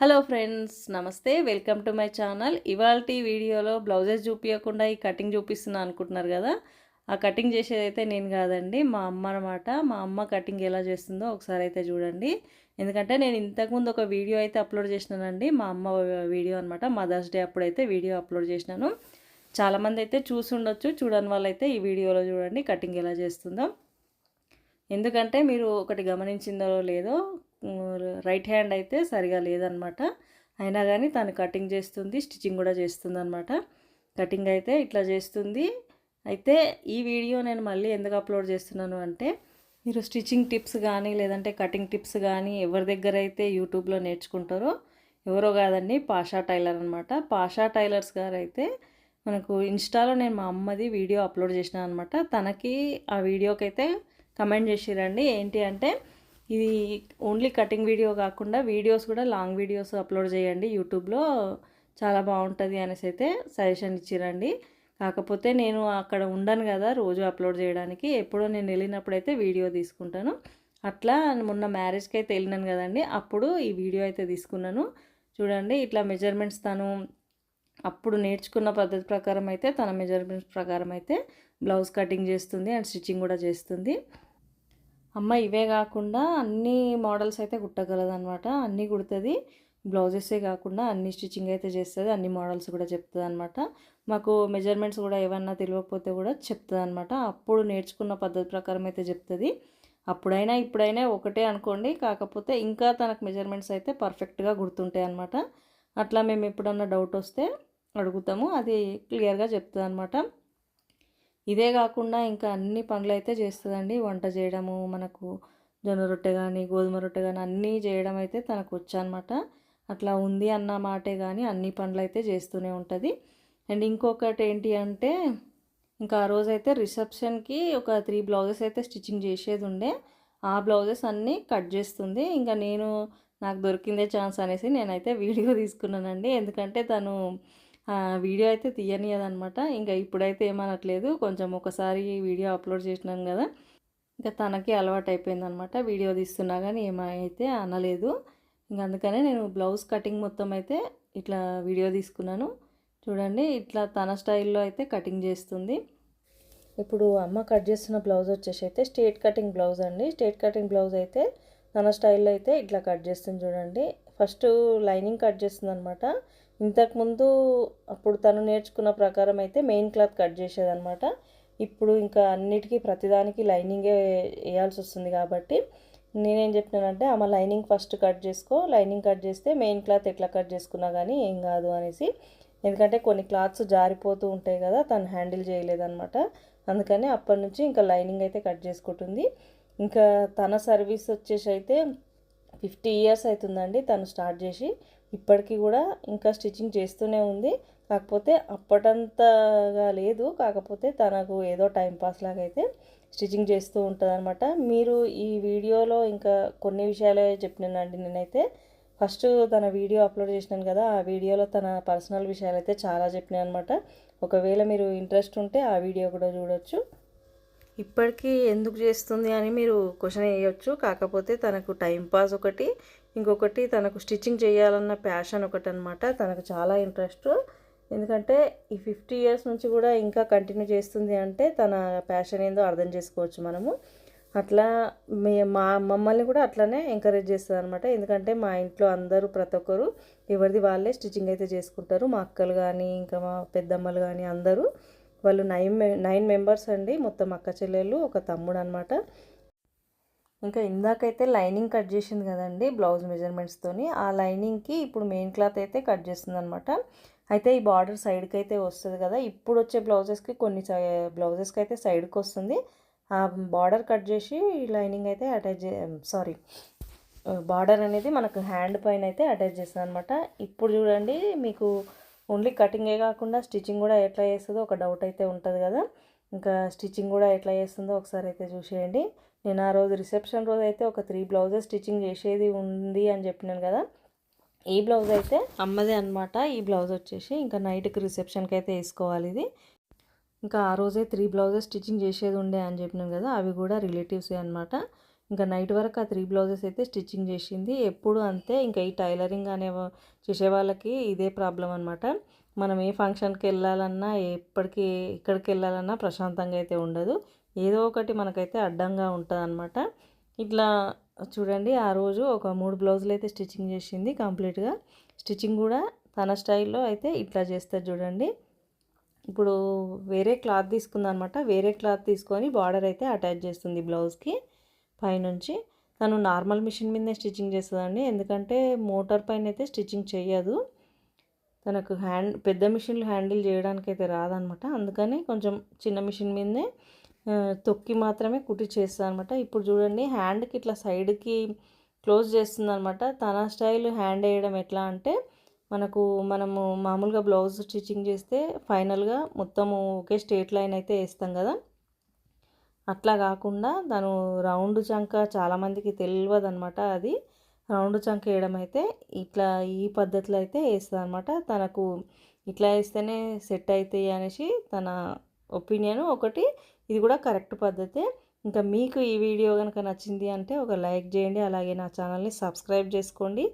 Hello friends namaste. Welcome to my channel. ఇవాళ వీడియోలో blouses చూపించకుండా ఈ కటింగ్ చూపిస్తున్నా అనుకుంటున్నారు కదా? ఆ కటింగ్ చేసేదైతే నేను కాదండి మా అమ్మ అనమాట మా అమ్మ కటింగ్ ఎలా చేస్తుందో ఒకసారి అయితే చూడండి. ఎందుకంటే నేను ఇంతకుముందు ఒక వీడియో అయితే అప్లోడ్ చేసినానండి. మా అమ్మ వీడియో అనమాట మదర్స్ డే అప్పుడైతే వీడియో అప్లోడ్ చేసినాను. చాలామంది అయితే చూసి ఉండొచ్చు. చూడని వాళ్ళైతే ఈ వీడియోలో చూడండి కటింగ్ ఎలా చేస్తుందో. ఎందుకంటే మీరు ఒకటి గమనించిందో లేదో రైట్ హ్యాండ్ అయితే సరిగా లేదనమాట. అయినా కానీ తను కటింగ్ చేస్తుంది స్టిచ్చింగ్ కూడా చేస్తుంది అనమాట కటింగ్ అయితే ఇట్లా చేస్తుంది. అయితే ఈ వీడియో నేను మళ్ళీ ఎందుకు అప్లోడ్ చేస్తున్నాను అంటే మీరు స్టిచ్చింగ్ టిప్స్ కానీ లేదంటే కటింగ్ టిప్స్ కానీ ఎవరి దగ్గర అయితే యూట్యూబ్లో నేర్చుకుంటారో ఎవరో కాదండి పాషా టైలర్ అనమాట. పాషా టైలర్స్ గారు అయితే మనకు ఇన్స్టాలో నేను మా అమ్మది వీడియో అప్లోడ్ చేసిన అనమాట. తనకి ఆ వీడియోకి అయితే కమెంట్ చేసిరండి. ఏంటి అంటే ఇది ఓన్లీ కటింగ్ వీడియో కాకుండా వీడియోస్ కూడా లాంగ్ వీడియోస్ అప్లోడ్ చేయండి. యూట్యూబ్లో చాలా బాగుంటుంది అనేసి అయితే సజెషన్ ఇచ్చిరండి. కాకపోతే నేను అక్కడ ఉండను కదా రోజు అప్లోడ్ చేయడానికి. ఎప్పుడో నేను వెళ్ళినప్పుడైతే వీడియో తీసుకుంటాను. అట్లా మొన్న మ్యారేజ్కి అయితే వెళ్ళినాను కదండి. అప్పుడు ఈ వీడియో అయితే తీసుకున్నాను. చూడండి ఇట్లా మెజర్మెంట్స్ తను అప్పుడు నేర్చుకున్న పద్ధతి ప్రకారం అయితే తన మెజర్మెంట్స్ ప్రకారం అయితే బ్లౌజ్ కటింగ్ చేస్తుంది అండ్ స్టిచ్చింగ్ కూడా చేస్తుంది. అమ్మ ఇవే కాకుండా అన్ని మోడల్స్ అయితే కుట్టగలదు అనమాట అన్నీ కుడుతుంది. బ్లౌజెసే కాకుండా అన్ని స్టిచ్చింగ్ అయితే చేస్తుంది. అన్ని మోడల్స్ కూడా చెప్తుంది అనమాట మాకు మెజర్మెంట్స్ కూడా ఏమన్నా తెలియకపోతే కూడా చెప్తుంది అనమాట అప్పుడు నేర్చుకున్న పద్ధతి ప్రకారం అయితే చెప్తుంది. అప్పుడైనా ఇప్పుడైనా ఒకటే అనుకోండి. కాకపోతే ఇంకా తనకు మెజర్మెంట్స్ అయితే పర్ఫెక్ట్గా గుర్తుంటాయి అనమాట అట్లా మేము ఎప్పుడన్నా డౌట్ వస్తే అడుగుతాము. అది క్లియర్గా చెప్తుంది అనమాట ఇదే కాకుండా ఇంకా అన్ని పనులు అయితే చేస్తుందండి. వంట చేయడము మనకు జొన్న రొట్టె కానీ గోధుమ రొట్టె కానీ అన్నీ చేయడం అయితే తనకు వచ్చనమాట అట్లా ఉంది అన్న మాటే కానీ అన్ని పనులు అయితే చేస్తూనే ఉంటుంది. అండ్ ఇంకొకటి ఏంటి అంటే ఇంకా ఆ రోజైతే రిసెప్షన్కి ఒక త్రీ బ్లౌజెస్ అయితే స్టిచ్చింగ్ చేసేది ఉండే ఆ బ్లౌజెస్ అన్నీ కట్ చేస్తుంది. ఇంకా నేను నాకు దొరికిందే ఛాన్స్ అనేసి నేనైతే వీడియో తీసుకున్నానండి. ఎందుకంటే తను వీడియో అయితే తీయనియదనమాట ఇంకా ఇప్పుడైతే ఏమనట్లేదు. కొంచెం ఒకసారి వీడియో అప్లోడ్ చేసినాను కదా. ఇంకా తనకి అలవాటు అయిపోయిందనమాట వీడియో తీస్తున్నా కానీ ఏమైతే అనలేదు. ఇంక అందుకనే నేను బ్లౌజ్ కటింగ్ మొత్తం అయితే ఇట్లా వీడియో తీసుకున్నాను. చూడండి ఇట్లా తన స్టైల్లో అయితే కటింగ్ చేస్తుంది. ఇప్పుడు అమ్మ కట్ చేస్తున్న బ్లౌజ్ వచ్చేసి అయితే స్ట్రేట్ కటింగ్ బ్లౌజ్ అండి. స్ట్రేట్ కటింగ్ బ్లౌజ్ అయితే తన స్టైల్లో అయితే ఇట్లా కట్ చేస్తుంది చూడండి. ఫస్ట్ లైనింగ్ కట్ చేస్తుంది అనమాట ఇంతకుముందు అప్పుడు తను నేర్చుకున్న ప్రకారం అయితే మెయిన్ క్లాత్ కట్ చేసేదనమాట ఇప్పుడు ఇంకా అన్నిటికీ ప్రతిదానికి లైనింగే వేయాల్సి వస్తుంది కాబట్టి నేనేం చెప్పినానంటే ఆమె లైనింగ్ ఫస్ట్ కట్ చేసుకో. లైనింగ్ కట్ చేస్తే మెయిన్ క్లాత్ ఎట్లా కట్ చేసుకున్నా కానీ ఏం కాదు అనేసి. ఎందుకంటే కొన్ని క్లాత్స్ జారిపోతూ ఉంటాయి కదా తను హ్యాండిల్ చేయలేదన్నమాట. అందుకని అప్పటి నుంచి ఇంకా లైనింగ్ అయితే కట్ చేసుకుంటుంది. ఇంకా తన సర్వీస్ వచ్చేసి అయితే ఫిఫ్టీ ఇయర్స్ అవుతుందండి తను స్టార్ట్ చేసి. ఇప్పటికీ కూడా ఇంకా స్టిచ్చింగ్ చేస్తూనే ఉంది. కాకపోతే అప్పటంతగా లేదు. కాకపోతే తనకు ఏదో టైంపాస్ లాగా అయితే స్టిచ్చింగ్ చేస్తూ ఉంటుందన్నమాట. మీరు ఈ వీడియోలో ఇంకా కొన్ని విషయాలే చెప్పినానండి నేనైతే ఫస్ట్ తన వీడియో అప్లోడ్ చేసినాను కదా ఆ వీడియోలో తన పర్సనల్ విషయాలు అయితే చాలా చెప్పినాయి అనమాట ఒకవేళ మీరు ఇంట్రెస్ట్ ఉంటే ఆ వీడియో కూడా చూడొచ్చు. ఇప్పటికీ ఎందుకు చేస్తుంది అని మీరు క్వశ్చన్ వేయచ్చు. కాకపోతే తనకు టైంపాస్ ఒకటి ఇంకొకటి తనకు స్టిచ్చింగ్ చేయాలన్న ప్యాషన్ ఒకటి అనమాట తనకు చాలా ఇంట్రెస్ట్. ఎందుకంటే ఈ ఫిఫ్టీ ఇయర్స్ నుంచి కూడా ఇంకా కంటిన్యూ చేస్తుంది అంటే తన ప్యాషన్ ఏందో అర్థం చేసుకోవచ్చు మనము. అట్లా మీ మా మమ్మల్ని కూడా అట్లనే ఎంకరేజ్ చేస్తుంది అనమాట ఎందుకంటే మా ఇంట్లో అందరూ ప్రతి ఒక్కరు ఎవరిది వాళ్ళే స్టిచ్చింగ్ అయితే చేసుకుంటారు. మా అక్కలు కానీ ఇంకా మా పెద్దమ్మలు కానీ అందరూ వాళ్ళు నైన్ నైన్ మెంబర్స్ అండి మొత్తం అక్క చెల్లెళ్ళు ఒక తమ్ముడు అనమాట ఇంకా ఇందాకైతే లైనింగ్ కట్ చేసింది కదండి బ్లౌజ్ మెజర్మెంట్స్తోని ఆ లైనింగ్కి ఇప్పుడు మెయిన్ క్లాత్ అయితే కట్ చేస్తుంది అనమాట అయితే ఈ బార్డర్ సైడ్కి అయితే వస్తుంది కదా ఇప్పుడు వచ్చే బ్లౌజెస్కి కొన్ని బ్లౌజెస్కి అయితే సైడ్కి వస్తుంది. ఆ బార్డర్ కట్ చేసి లైనింగ్ అయితే అటాచ్ చే సారీ బార్డర్ అనేది మనకు హ్యాండ్ పైన అయితే అటాచ్ చేస్తుంది అనమాట ఇప్పుడు చూడండి మీకు ఓన్లీ కటింగే కాకుండా స్టిచ్చింగ్ కూడా ఎట్లా చేస్తుందో ఒక డౌట్ అయితే ఉంటుంది కదా. ఇంకా స్టిచ్చింగ్ కూడా ఎట్లా చేస్తుందో ఒకసారి అయితే చూసేయండి. నేను ఆ రోజు రిసెప్షన్ రోజు అయితే ఒక త్రీ బ్లౌజెస్ స్టిచ్చింగ్ చేసేది ఉంది అని చెప్పినాను కదా. ఈ బ్లౌజ్ అయితే అమ్మదే అనమాట ఈ బ్లౌజ్ వచ్చేసి ఇంకా నైట్కి రిసెప్షన్కి అయితే వేసుకోవాలి ఇది. ఇంకా ఆ రోజే త్రీ బ్లౌజెస్ స్టిచ్చింగ్ చేసేది ఉండే అని చెప్పినాను కదా. అవి కూడా రిలేటివ్సే అనమాట ఇంకా నైట్ వరకు ఆ త్రీ బ్లౌజెస్ అయితే స్టిచ్చింగ్ చేసింది. ఎప్పుడు అంతే ఇంకా ఈ టైలరింగ్ అనే చేసే వాళ్ళకి ఇదే ప్రాబ్లం అనమాట మనం ఏ ఫంక్షన్కి వెళ్ళాలన్నా ఎప్పటికి ఎక్కడికి వెళ్ళాలన్నా ప్రశాంతంగా అయితే ఉండదు. ఏదో ఒకటి మనకైతే అడ్డంగా ఉంటుంది ఇట్లా చూడండి ఆ రోజు ఒక మూడు బ్లౌజులు అయితే స్టిచ్చింగ్ చేసింది కంప్లీట్గా. స్టిచ్చింగ్ కూడా తన స్టైల్లో అయితే ఇట్లా చేస్తారు చూడండి. ఇప్పుడు వేరే క్లాత్ తీసుకుందనమాట వేరే క్లాత్ తీసుకొని బార్డర్ అయితే అటాచ్ చేస్తుంది బ్లౌజ్కి. పైనుంచి. తను నార్మల్ మిషన్ మీదనే స్టిచ్చింగ్ చేస్తుందండి. ఎందుకంటే మోటార్ పైన అయితే స్టిచ్చింగ్ చేయదు తనకు హ్యాండ్ పెద్ద మిషన్లు హ్యాండిల్ చేయడానికి అయితే రాదనమాట. అందుకని కొంచెం చిన్న మిషన్ మీదనే తొక్కి మాత్రమే కుట్టి చేస్తుంది అనమాట ఇప్పుడు చూడండి హ్యాండ్కి ఇట్లా సైడ్కి క్లోజ్ చేస్తుంది అనమాట తన స్టైల్ హ్యాండ్ వేయడం ఎట్లా అంటే మనకు మనము మామూలుగా బ్లౌజ్ స్టిచ్చింగ్ చేస్తే ఫైనల్గా మొత్తము ఒకే స్ట్రేట్ లైన్ అయితే వేస్తాం కదా. అట్లా కాకుండా తను రౌండ్ చంక చాలామందికి తెలియదు అనమాట అది. రౌండ్ చంక వేయడం అయితే ఇట్లా ఈ పద్ధతిలో అయితే వేస్తుంది అనమాట తనకు ఇట్లా వేస్తేనే సెట్ అవుతాయి అనేసి తన ఒపీనియన్ ఒకటి ఇది కూడా కరెక్ట్ పద్ధతే. ఇంకా మీకు ఈ వీడియో కనుక నచ్చింది అంటే ఒక లైక్ చేయండి అలాగే నా ఛానల్ని సబ్స్క్రైబ్ చేసుకోండి.